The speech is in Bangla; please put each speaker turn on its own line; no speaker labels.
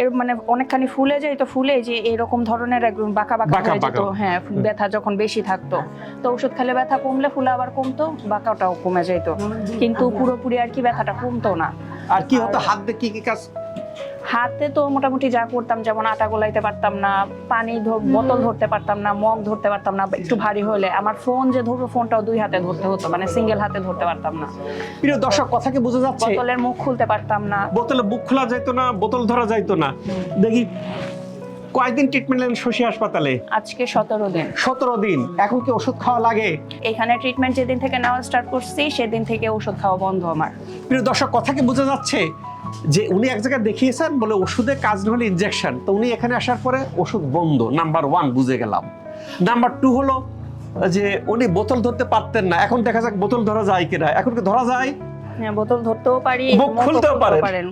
এর মানে অনেকখানি ফুলে যায় তো ফুলে যে এরকম ধরনের একদম বাঁকা বাঁকা হয়ে যেত। হ্যাঁ ব্যথা যখন বেশি থাকতো। তো ওষুধ খেলে ব্যথা কমলে ফুলে আবার কমতো বাঁকাটাও কমে যেত কিন্তু পুরোপুরি আর কি ব্যথাটা কমতো না।
আর কি হতো? হাত দিয়ে কি কি কাজ
হাতে তো মোটামুটি যা করতাম যেমন আটা গোলাইতে পারতাম না পানি বোতল ধরতে পারতাম না মগ ধরতে পারতাম না একটু ভারী হলে। আমার ফোন যে ধরবো ফোনটাও দুই হাতে ধরতে হতো মানে সিঙ্গেল হাতে ধরতে পারতাম না।
প্রিয় দর্শক কথা কি বোঝা যাচ্ছে।
বোতলের মুখ খুলতে পারতাম না।
বোতলে বুক খোলা যাইতো না বোতল ধরা যাইতো না। দেখি কয়দিন ট্রিটমেন্ট নেন শশী হাসপাতালে?
আজকে সতেরো দিন।
সতেরো দিন। এখন কি ওষুধ খাওয়া লাগে?
এখানে ট্রিটমেন্ট যেদিন থেকে নেওয়া স্টার্ট করছি সেদিন থেকে ওষুধ খাওয়া বন্ধ আমার।
প্রিয় দর্শক কথা কি বোঝা যাচ্ছে? যে উনি এক জায়গায় দেখিয়েছেন বলে ওষুধে কাজ না হলে ইনজেকশন তো উনি এখানে আসার পরে ওষুধ বন্ধ। নাম্বার ওয়ান বুঝে গেলাম। নাম্বার টু হলো যে উনি বোতল ধরতে পারতেন না। এখন দেখা যাক বোতল ধরা যায় কিনা। এখন কি ধরা যায়?
হ্যাঁ, বোতল ধরতেও পারি
খুলতেও।
পারেন।